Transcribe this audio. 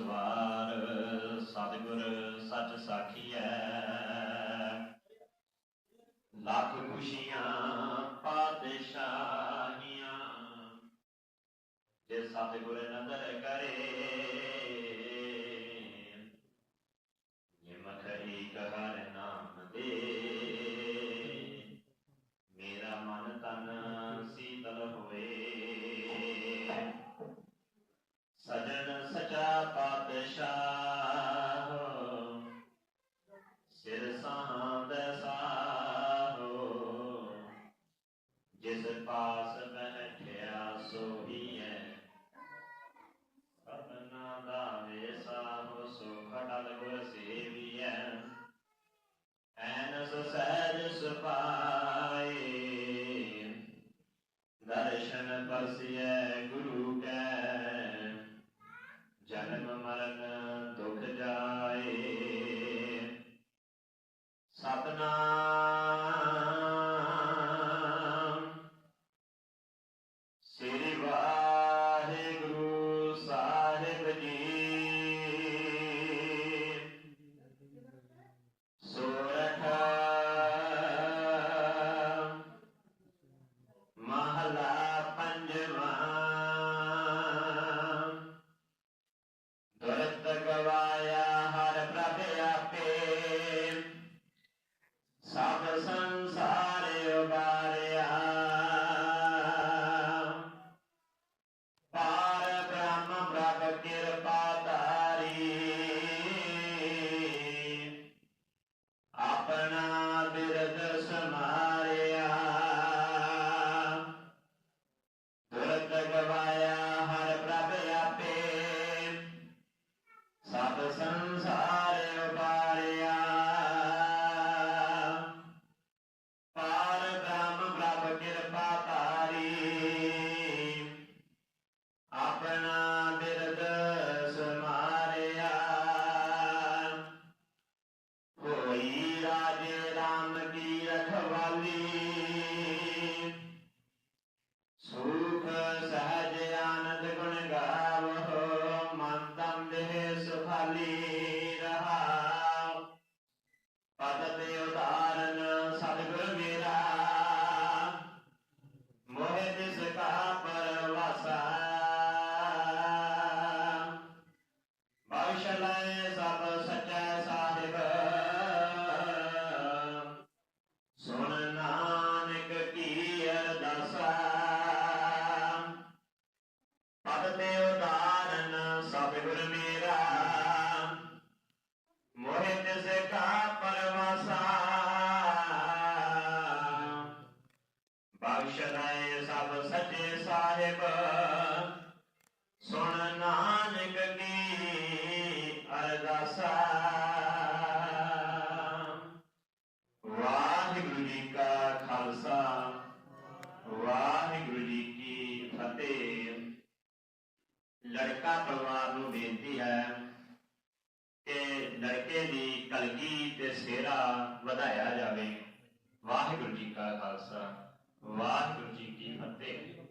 ਸਵਾਰ ਸਤਿਗੁਰ ਸੱਚ ਸਾਖੀਐ ਲੱਖ ਖੁਸ਼ੀਆਂ ਪਾਤਸ਼ਾਹੀਆਂ ਜੇ ਸਤਿਗੁਰ ਨਦਰ ਕਰੇ ਨਿਮਖ ਏਕ ਹਰ سرساں دسا جس پاس درشن پسیے گرو Radhe بخشدائے سب سچے صاحب سن نانک کی اردسا واحگرو جی کا خالصہ واحگرو جی کی فتح لڑکا پروار نو بینتی ہے کہ لڑکے دی کلگی تے سیرا ودایا جاوے واحگرو جی کا خالصہ واحد جی کی فتح